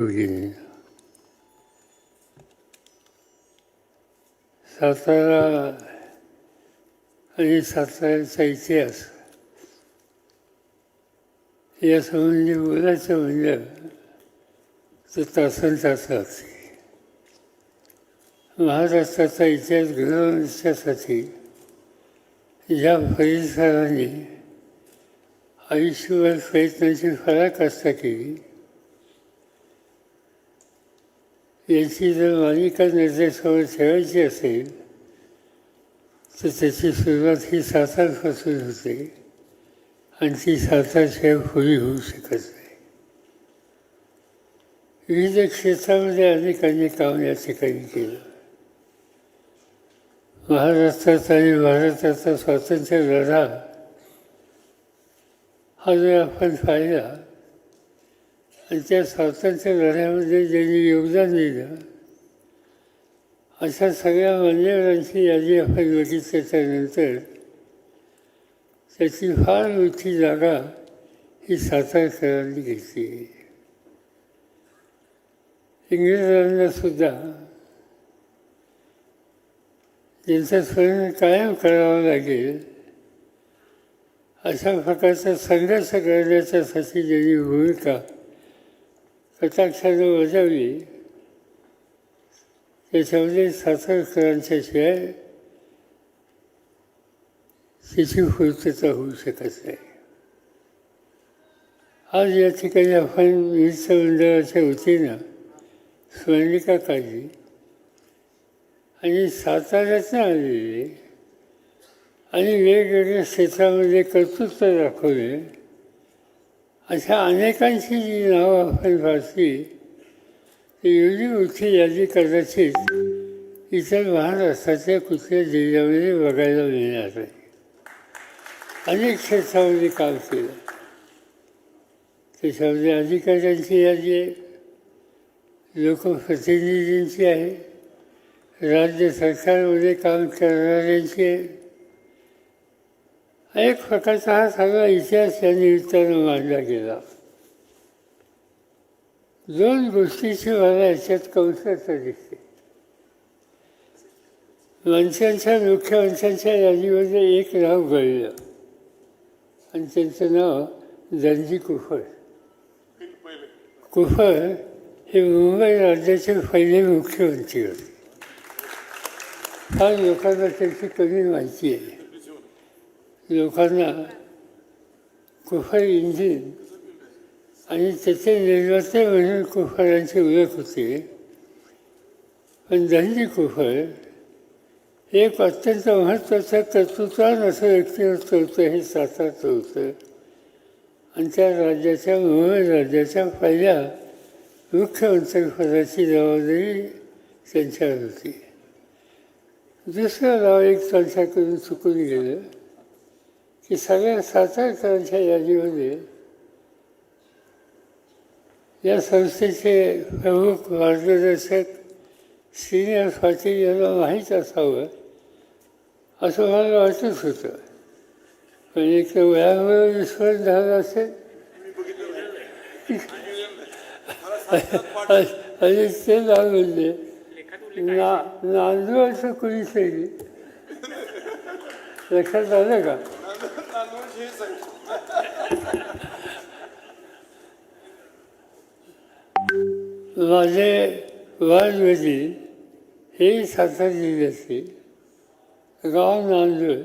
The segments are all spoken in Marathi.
योगिनी सातारा आणि साताऱ्याचा इतिहास। या संबंधी बोलायचं म्हणजे तर तासन तास लागते महाराष्ट्राचा इतिहास घडवण्यासाठी ज्या परिसराने आयुष्यभर प्रयत्नाची फराकाष्ठा केली याची जर मालिका निर्देशावर ठेवायची असेल तर त्याची सुरुवात ही सातारपासून होते आणि ती सातारशिवाय खुली होऊ शकत नाही. विविध क्षेत्रामध्ये अनेकांनी काम या ठिकाणी केलं. महाराष्ट्रात आणि भारताचा स्वातंत्र्य लढा हा जर आपण पाहिला त्या स्वातंत्र्य लढ्यामध्ये ज्यांनी योगदान दिलं अशा सगळ्या मान्यवरांची यादी आपण बघितली त्याच्यानंतर त्याची फार मोठी जागा ही सातारकरांनी घेतली. इंग्रजांना सुद्धा ज्यांचं स्मरण कायम करावं लागेल अशा प्रकारचा संघर्ष करण्याच्यासाठी ज्यांनी भूमिका कटाक्षानं बजावली त्याच्यामध्ये सातारकरांच्या शिवाय तिची पूर्तता होऊ शकत नाही आज या ठिकाणी आपण वित्त मंडळाच्या वतीनं स्मरणिका काढली आणि साताऱ्यातनं आलेली आणि वेगवेगळ्या क्षेत्रामध्ये कर्तृत्व दाखवले. अशा अनेकांची जी नावं आपण वाचली ती एवढी मोठी यादी कदाचित इतर महाराष्ट्राच्या कुठल्या जिल्ह्यामध्ये बघायला मिळणार नाही अनेक क्षेत्रामध्ये काम केलं. त्याच्यामध्ये अधिकाऱ्यांची यादी आहे लोकप्रतिनिधींची आहे राज्य सरकारमध्ये काम करणाऱ्यांची आहे. एक प्रकारचा हा सगळा इतिहास या निमित्तानं मांडला गेला. दोन गोष्टीची मला याच्यात कौशल्य दिसते. वंशांच्या मुख्य वंशांच्या यादीमध्ये एक नाव गळलं आणि त्यांचं नाव दंजी कुफर. कुफर हे मुंबई राज्याचे पहिले मुख्यमंत्री होते. फार लोकांना त्याची कमी माहिती आहे. लोकांना कुफर इंजिन आणि त्याचे निर्माते म्हणून कुफरांची ओळख होती. पण धनजी कुफर एक अत्यंत महत्त्वाचं कर्तृत्वान असं व्यक्तिमत्व होतं हे साताचं होतं. आणि त्या राज्याच्या मुंबई राज्याच्या पहिल्या मुख्यमंत्रीपदाची जबाबदारी त्यांच्यावर होती. दुसरं नाव एक त्यांच्याकडून चुकून गेलं. की सगळ्या सातारकरांच्या यादीमध्ये या संस्थेचे प्रमुख मार्गदर्शक सिनियर पाटील यांना माहीत असावं असं मला वाटत होतं. पण एक तर वयामुळे झाला झालं असेल. आणि ते नाव म्हणजे ना नांदूरचं कुणीतरी. लक्षात आलं का? माझे वाजवडील हे सातारा जिल्ह्याचे गाव नांदूळ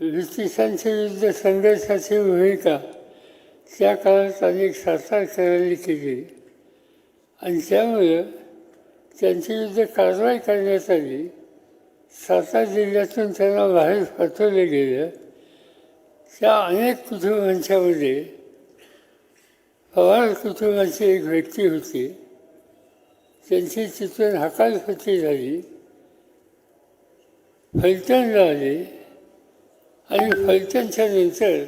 ब्रिटिशांच्या विरुद्ध संघर्षाची भूमिका. त्या काळात अनेक सातारकरांनी केली आणि त्यामुळं त्यांच्या युद्ध कारवाई करण्यात आली. सातारा जिल्ह्यातून त्यांना बाहेर पाठवलं गेलं. त्या अनेक कुटुंबांच्यामध्ये पवार कुटुंबाची एक व्यक्ती होती. त्यांची तिथून हकालपट्टी झाली. फलटणला आले आणि फलटणच्या नंतर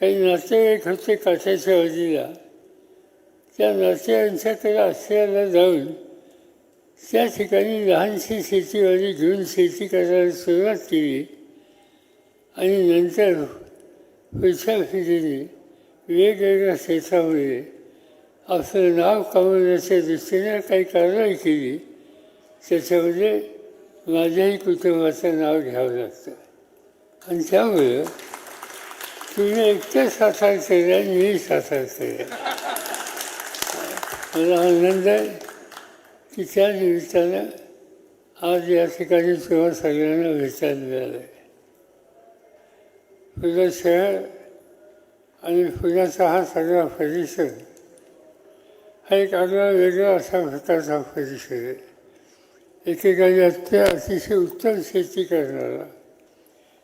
काही नातेवाईक होते काठाच्या बाजूला त्या नातेवाईकांच्याकडे आश्रयाला जाऊन त्या ठिकाणी लहानशी शेतीवाडी घेऊन शेती करायला सुरुवात केली. आणि नंतर पुढच्या पिढीने वेगवेगळ्या क्षेत्रामध्ये आपलं नाव कमवण्याच्या दृष्टीने काही कारवाई केली. त्याच्यामध्ये माझ्याही कुटुंबाचं नाव घ्यावं लागतं. आणि त्यामुळं तुम्ही एकटं साकार केलं आणि मी साकार केलं मला आनंद आहे. की त्या निमित्तानं आज या ठिकाणी तुम्हा सगळ्यांना भेटायला मिळालं आहे पुणे शहर आणि पुण्याचा हा सगळा परिसर हा एक आगळा वेगळा असा प्रकारचा परिसर आहे. एकेकाने अत्य अतिशय उत्तम शेती करणारा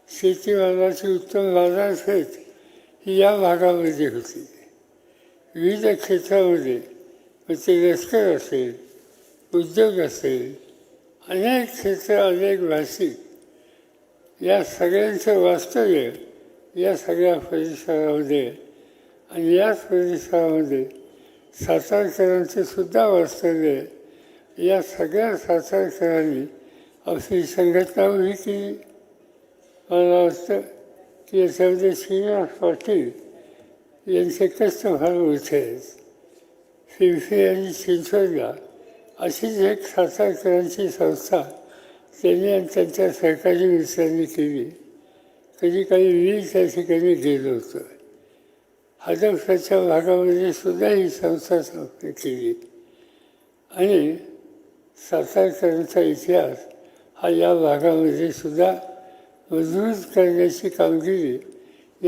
शेतीमालाची उत्तम बाजारपेठ ही या भागामध्ये होती. विविध क्षेत्रामध्ये मग ते लष्कर असेल उद्योग असेल अनेक क्षेत्र अनेक भाषिक या सगळ्यांचं वास्तव्य या सगळ्या परिसरामध्ये आणि याच परिसरामध्ये सातारकरांचे सुद्धा वास्तव्य या सगळ्या सातारकरांनी अशी संघटना उभी केली. मला वाटतं की याच्यामध्ये श्रीनिवास पाटील यांचे कष्ट फार होते शिवसे आणि चिंचवडला अशीच एक सातारकरांची संस्था त्यांनी आणि त्यांच्या सहकारी मित्रांनी केली. कधी काही वीज त्या ठिकाणी गेलं होतं. हदफच्या भागामध्ये सुद्धा ही संस्था स्थापन केली. आणि सातारकरांचा इतिहास हा या भागामध्ये सुद्धा मजबूत करण्याची कामगिरी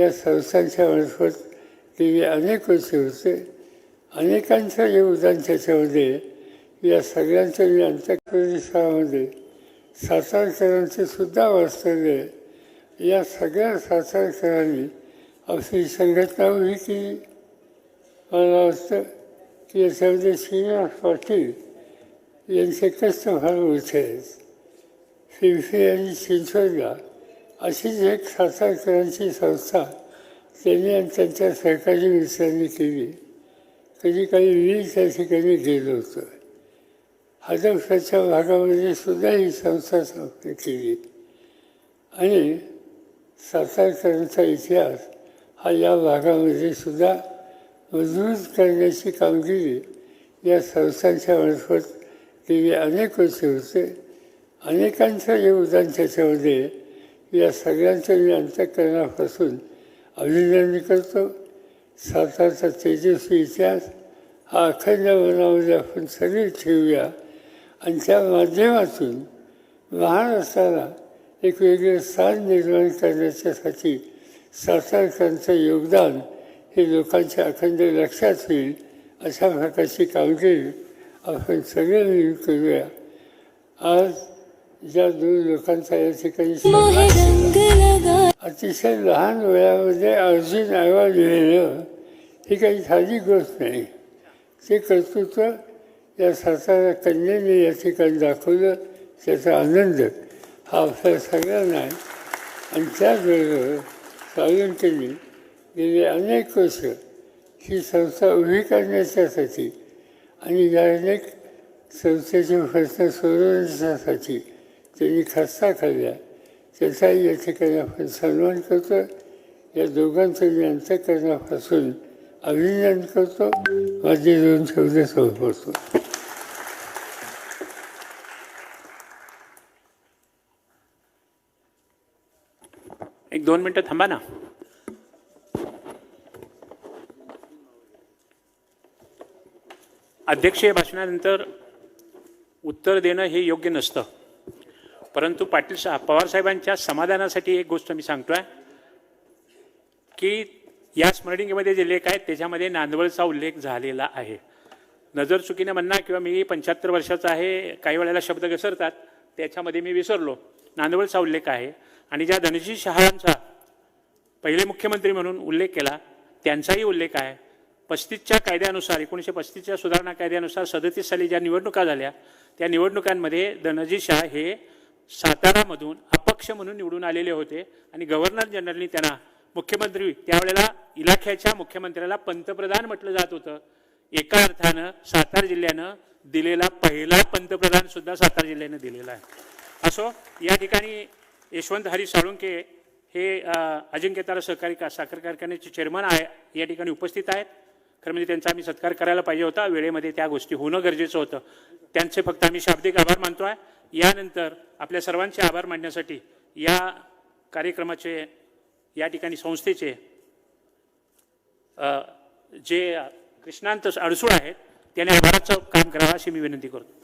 या संस्थांच्या मार्फत केली. अनेक वर्ष होते. अनेकांचं योगदान त्याच्यामध्ये या सगळ्यांच्या मी अंत्यपरिसरामध्ये सातारकरांचे सुद्धा वास्तव्य आहे. या सगळ्या सातारकरांनी अशी संघटना उभी केली. मला वाटतं की याच्यामध्ये श्रीनिवास पाटील यांचे कष्ट फार मोठे आहेत. शिवसे आणि चिंचवडला अशीच एक सातारकरांची संस्था त्यांनी आणि त्यांच्या सहकारी मित्रांनी केली. कधी काही वीज त्या ठिकाणी गेलं होतं. हदफच्या भागामध्ये सुद्धा ही संस्था स्थापन केली. आणि सातारकरांचा इतिहास हा या भागामध्ये सुद्धा मजबूत करण्याची कामगिरी या संस्थांच्या मार्फत केली अनेक वर्ष होते. अनेकांचं योगदान त्याच्यामध्ये या सगळ्यांचं मी अंतकरणापासून अभिनंदन करतो. सातारचा तेजस्वी इतिहास हा अखंड मनामध्ये आपण सगळे ठेवूया. आणि त्या माध्यमातून महाराष्ट्राला एक वेगळं स्थान निर्माण करण्याच्यासाठी सातारकरांचं योगदान हे लोकांच्या अखंड लक्षात होईल अशा प्रकारची कामगिरी आपण सगळे मिळून करूया. आज ज्या दोन लोकांचा या ठिकाणी अतिशय लहान वयामध्ये अर्जुन अवॉर्ड मिळणं ही काही साधी गोष्ट नाही. ते कर्तृत्व या सातारा कन्येने या ठिकाणी दाखवलं त्याचा आनंद हा आपल्या सगळ्यांना आहे. आणि त्याचबरोबर सावंतांनी गेले अनेक वर्ष ही संस्था उभी करण्याच्यासाठी आणि या अनेक संस्थेचे प्रश्न सोडवण्यासाठी त्यांनी खस्ता खाल्ल्या त्याचाही या ठिकाणी आपण सन्मान करतो. या दोघांचं मी अंतकरणापासून अभिनंदन करतो. माझे दोन शब्द समर्पतो एक दोन मिनटं थांबा ना. अध्यक्षीय भाषणानंतर उत्तर देणं हे योग्य नसतं. परंतु पाटील साहेब पवारसाहेबांच्या समाधानासाठी एक गोष्ट मी सांगतो आहे की या स्मरणिकेमध्ये जे लेख आहेत त्याच्यामध्ये नांदवळचा उल्लेख झालेला आहे. नजर चुकीने म्हणणार किंवा मी पंच्याहत्तर वर्षाचा आहे काही वेळेला शब्द घसरतात त्याच्यामध्ये मी विसरलो. नांदवळचा उल्लेख आहे. आणि ज्या धनजी शहांचा पहिले मुख्यमंत्री म्हणून उल्लेख केला त्यांचाही उल्लेख आहे. पस्तीसच्या कायद्यानुसार एकोणीसशे पस्तीसच्या सुधारणा कायद्यानुसार सदतीस साली ज्या निवडणुका झाल्या त्या निवडणुकांमध्ये धनजी शाह हे सातारामधून अपक्ष म्हणून निवडून आलेले होते आणि गव्हर्नर जनरलनी त्यांना मुख्यमंत्री त्यावेळेला इलाख्याच्या मुख्यमंत्र्याला पंतप्रधान म्हटलं जात होतं. एका अर्थानं सातारा जिल्ह्यानं दिलेला पहिला पंतप्रधान सुद्धा सातारा जिल्ह्यानं दिलेला आहे. असो या ठिकाणी यशवंत हरी साळुंके हे अजिंक्यतारा सहकारी का साखर कारखान्याचे चेअरमन आहे या ठिकाणी उपस्थित आहेत. खरं म्हणजे त्यांचा आम्ही सत्कार करायला पाहिजे होता. वेळेमध्ये त्या गोष्टी होणं गरजेचं होतं. त्यांचे फक्त आम्ही शाब्दिक आभार मानतो आहे यानंतर आपल्या सर्वांचे आभार मानण्यासाठी या कार्यक्रमाचे या ठिकाणी संस्थेचे जे कृष्णांत अडसूळ आहेत त्याने आभाराचं काम करावं अशी मी विनंती करतो.